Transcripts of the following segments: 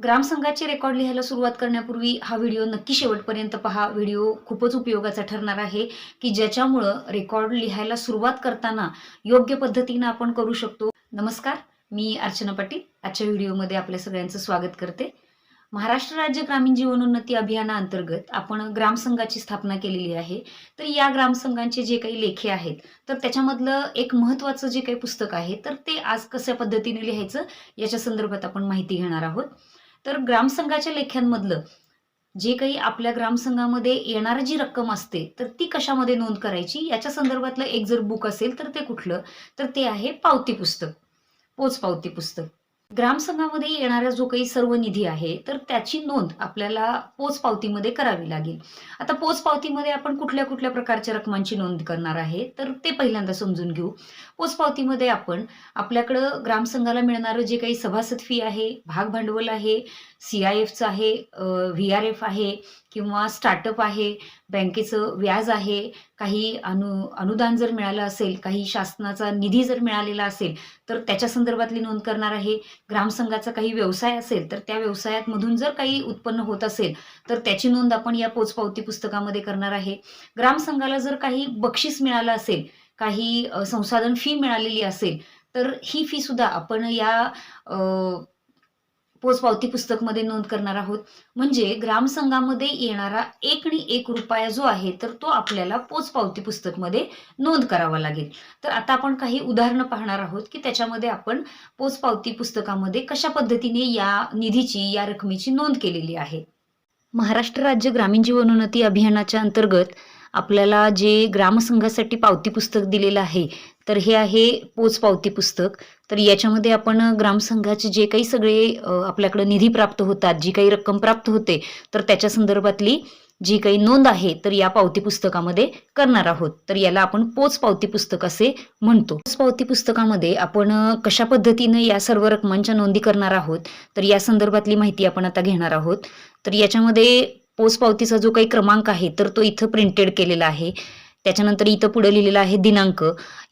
ग्रामसंघाचे record लिहायला सुरुवात करण्यापूर्वी हा व्हिडिओ नक्की शेवटपर्यंत पहा. व्हिडिओ खूपच उपयोगाचा ठरणार आहे की ज्याच्यामुळं रेकॉर्ड लिहायला सुरुवात करताना योग्य पद्धतीनं आपण करू शकतो. नमस्कार मी अर्चना पाटील. आजच्या व्हिडिओमध्ये आपल्या सगळ्यांचं स्वागत करते. महाराष्ट्र राज्य ग्रामीण जीवनोन्नती अभियानाअंतर्गत आपण ग्रामसंघाची स्थापना केलेली आहे. तर या ग्रामसंघांचे जे काही लेखे आहेत तर त्याच्यामधलं एक महत्त्वाचं जे काही पुस्तक आहे तर ते आज कशा पद्धतीने लिहायचं याच्या संदर्भात आपण माहिती घेणार आहोत. तर ग्रामसंघाच्या लेख्यांमधलं जे काही आपल्या ग्रामसंघामध्ये येणारी जी रक्कम असते तर ती कशामध्ये नोंद करायची? याच्या संदर्भातलं एक जर बुक असेल तर ते कुठलं? तर ते आहे पावती पुस्तक. पोच पावती पुस्तक. ग्रामसंघामध्ये येणारा जो काही सर्व निधी आहे तर त्याची नोंद आपल्याला पोचपावतीमध्ये करावी लागेल. आता पोच पावतीमध्ये आपण कुठल्या कुठल्या प्रकारच्या रकमांची नोंद करणार आहे तर ते पहिल्यांदा समजून घेऊ. पोचपावतीमध्ये आपण आपल्याकडं ग्रामसंघाला मिळणारं जे काही सभासद फी आहे भाग भांडवल आहे सी आय एफचं आहे व्ही आर एफ आहे किंवा स्टार्टअप आहे बँकेचं व्याज आहे काही अनु अनुदान जर मिळालं असेल काही शासनाचा निधी जर मिळालेला असेल तर त्याच्या संदर्भातली नोंद करणार आहे. ग्रामसंघाचा काही व्यवसाय असेल तर त्या व्यवसायातमधून जर काही उत्पन्न होत असेल तर त्याची नोंद आपण या पोचपावती पुस्तकामध्ये करणार आहे. ग्रामसंघाला जर काही बक्षीस मिळालं असेल काही संसाधन फी मिळालेली असेल तर ही फी सुद्धा आपण या पोचपावती पुस्तकमध्ये नोंद करणार आहोत. म्हणजे ग्रामसंघामध्ये येणारा एक आणि एक रुपया जो आहे तर तो आपल्याला पोचपावती पुस्तकमध्ये नोंद करावा लागेल. तर आता आपण काही उदाहरणं पाहणार आहोत की त्याच्यामध्ये आपण पोचपावती पुस्तकामध्ये कशा पद्धतीने या निधीची या रकमेची नोंद केलेली आहे. महाराष्ट्र राज्य ग्रामीण जीवनोन्नती अभियानाच्या अंतर्गत आपल्याला जे ग्रामसंघासाठी पावती पुस्तक दिलेलं आहे तर हे आहे पोच पावती पुस्तक. तर याच्यामध्ये आपण ग्रामसंघाचे जे काही सगळे आपल्याकडे निधी प्राप्त होतात जी काही रक्कम प्राप्त होते तर त्याच्या संदर्भातली जी काही नोंद आहे तर या पावती पुस्तकामध्ये करणार आहोत. तर याला आपण पोच पावती पुस्तक असे म्हणतो. पोच पावती पुस्तकामध्ये आपण कशा पद्धतीने या सर्व रकमांच्या नोंदी करणार आहोत तर या संदर्भातली माहिती आपण आता घेणार आहोत. तर याच्यामध्ये पोच पावतीचा जो काही क्रमांक आहे तर तो इथं प्रिंटेड केलेला आहे. त्याच्यानंतर इथं पुढे लिहिलेलं आहे दिनांक.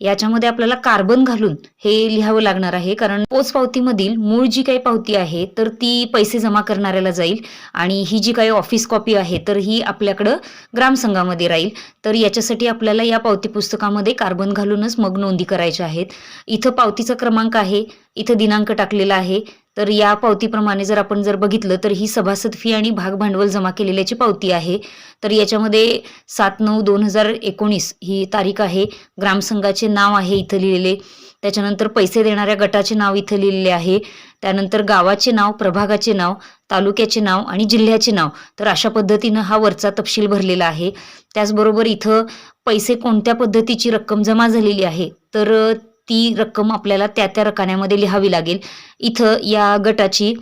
याच्यामध्ये आपल्याला कार्बन घालून हे लिहावं लागणार आहे कारण पोच पावतीमधील मूळ जी काही पावती आहे तर ती पैसे जमा करणाऱ्याला जाईल आणि ही जी काही ऑफिस कॉपी आहे तर ही आपल्याकडं ग्रामसंघामध्ये राहील. तर याच्यासाठी आपल्याला या पावती पुस्तकामध्ये कार्बन घालूनच मग नोंदी करायच्या आहेत. इथं पावतीचा क्रमांक आहे इथं दिनांक टाकलेला आहे तर या पावतीप्रमाणे जर आपण जर बघितलं तर ही सभासद फी आणि भाग भांडवल जमा केलेल्याची पावती आहे. तर याच्यामध्ये सात नऊ दोन हजार एकोणीस ही तारीख आहे. ग्रामसंघाचे नाव आहे इथं लिहिलेले. त्याच्यानंतर पैसे देणाऱ्या गटाचे नाव इथं लिहिलेले आहे. त्यानंतर गावाचे नाव प्रभागाचे नाव तालुक्याचे नाव आणि जिल्ह्याचे नाव. तर अशा पद्धतीनं हा वरचा तपशील भरलेला आहे. त्याचबरोबर इथं पैसे कोणत्या पद्धतीची रक्कम जमा झालेली आहे? तर ती रक्कम आपल्याला त्या त्या रकान्यामध्ये लिहावी लागेल. इथं या गटाची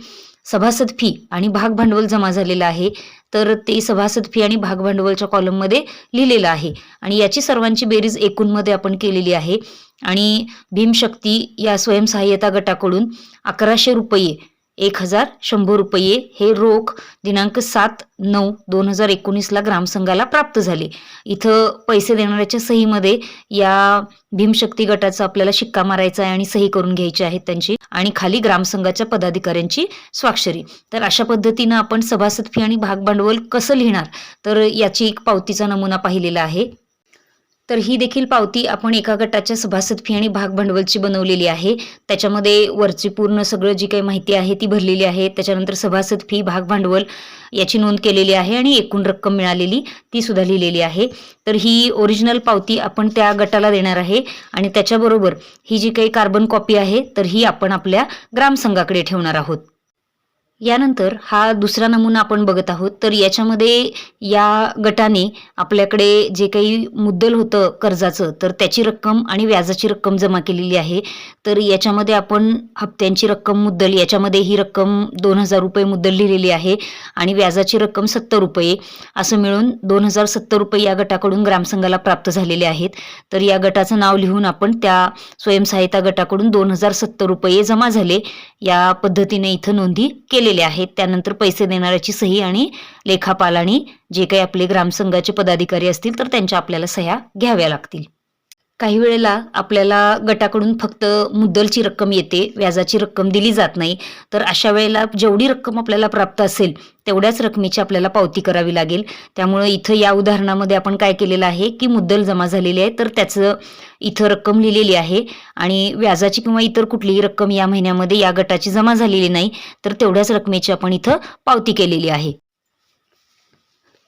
सभासद फी आणि भाग भांडवल जमा झालेलं आहे. तर ते सभासद फी आणि भाग भांडवलच्या कॉलममध्ये लिहिलेलं आहे. आणि याची सर्वांची बेरीज एकूणमध्ये आपण केलेली आहे. आणि भीमशक्ती या स्वयंसहाय्यता गटाकडून अकराशे रुपये एक हजार शंभर रुपये हे रोख दिनांक सात नऊ दोन हजार एकोणीसला ग्रामसंघाला प्राप्त झाले. इथं पैसे देणाऱ्याच्या सहीमध्ये या भीमशक्ती गटाचा आपल्याला शिक्का मारायचा आहे आणि सही करून घ्यायची आहे त्यांची आणि खाली ग्रामसंघाच्या पदाधिकाऱ्यांची स्वाक्षरी. तर अशा पद्धतीनं आपण सभासद फी आणि भागभांडवल कसं लिहिणार? तर याची एक पावतीचा नमुना पाहिलेला आहे. तर ही देखील पावती आपण एका गटाच्या सभासद फी आणि भाग भांडवलची बनवलेली आहे. त्याच्यामध्ये वरची पूर्ण सगळं जी काही माहिती आहे ती भरलेली आहे. त्याच्यानंतर सभासद फी भाग भांडवल याची नोंद केलेली आहे आणि एकूण रक्कम मिळालेली ती सुद्धा लिहिलेली आहे. तर ही ओरिजिनल पावती आपण त्या गटाला देणार आहे आणि त्याच्याबरोबर ही जी काही कार्बन कॉपी आहे तर ही आपण आपल्या ग्रामसंघाकडे ठेवणार आहोत. यानंतर हा दुसरा नमुना आपण बघत आहोत. तर याच्यामध्ये या गटाने आपल्याकडे जे काही मुद्दल होतं कर्जाचं तर त्याची रक्कम आणि व्याजाची रक्कम जमा केलेली आहे. तर याच्यामध्ये आपण हप्त्यांची रक्कम मुद्दल याच्यामध्ये ही रक्कम दोन हजार रुपये मुद्दल लिहिलेली आहे आणि व्याजाची रक्कम सत्तर रुपये असं मिळून दोन हजार सत्तर रुपये या गटाकडून ग्रामसंघाला प्राप्त झालेले आहेत. तर या गटाचं नाव लिहून आपण त्या स्वयंसहायता गटाकडून दोन हजार सत्तर रुपये जमा झाले या पद्धतीने इथं नोंदी केली केलेल्या आहेत. त्यानंतर पैसे देणाऱ्याची सही आणि लेखापाल आणि जे काही आपले ग्रामसंघाचे पदाधिकारी असतील तर त्यांच्या आपल्याला सह्या घ्याव्या लागतील. काही वेळेला आपल्याला गटाकडून फक्त मुद्दलची रक्कम येते व्याजाची रक्कम दिली जात नाही. तर अशा वेळेला जेवढी रक्कम आपल्याला प्राप्त असेल तेवढ्याच रकमेची आपल्याला पावती करावी लागेल. त्यामुळं इथं या उदाहरणामध्ये आपण काय केलेलं आहे की मुद्दल जमा झालेली आहे तर त्याचं इथं रक्कम लिहिलेली आहे. आणि व्याजाची किंवा इतर कुठलीही रक्कम या महिन्यामध्ये या गटाची जमा झालेली नाही तर तेवढ्याच रकमेची आपण इथं पावती केलेली आहे.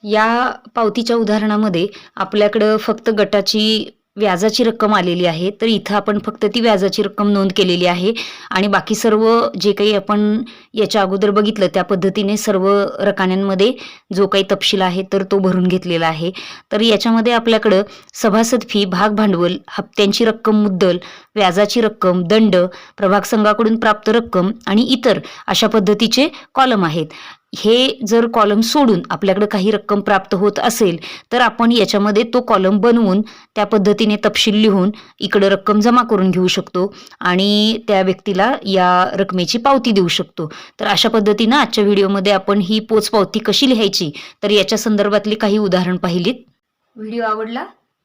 या पावतीच्या उदाहरणामध्ये आपल्याकडं फक्त गटाची व्याजाची रक्कम आलेली आहे. तर इथं आपण फक्त ती व्याजाची रक्कम नोंद केलेली आहे. आणि बाकी सर्व जे काही आपण याच्या अगोदर बघितलं त्या पद्धतीने सर्व रकान्यांमध्ये जो काही तपशील आहे तर तो भरून घेतलेला आहे. तर याच्यामध्ये आपल्याकडं सभासद फी भाग भांडवल हप्त्यांची रक्कम मुद्दल व्याजाची रक्कम दंड प्रभाग संघाकडून प्राप्त रक्कम आणि इतर अशा पद्धतीचे कॉलम आहेत. हे जर कॉलम सोडून आपल्याकडे काही रक्कम प्राप्त होत असेल तर आपण याच्यामध्ये तो कॉलम बनवून त्या पद्धतीने तपशील लिहून इकडं रक्कम जमा करून घेऊ शकतो आणि त्या व्यक्तीला या रकमेची पावती देऊ शकतो. तर अशा पद्धतीनं आजच्या व्हिडिओमध्ये आपण ही पोचपावती कशी लिहायची तर याच्या संदर्भातली काही उदाहरण पाहिलीत. व्हिडिओ आवडला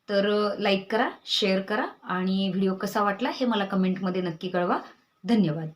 तर लाईक करा शेअर करा आणि व्हिडिओ कसा वाटला हे मला कमेंटमध्ये नक्की कळवा. धन्यवाद.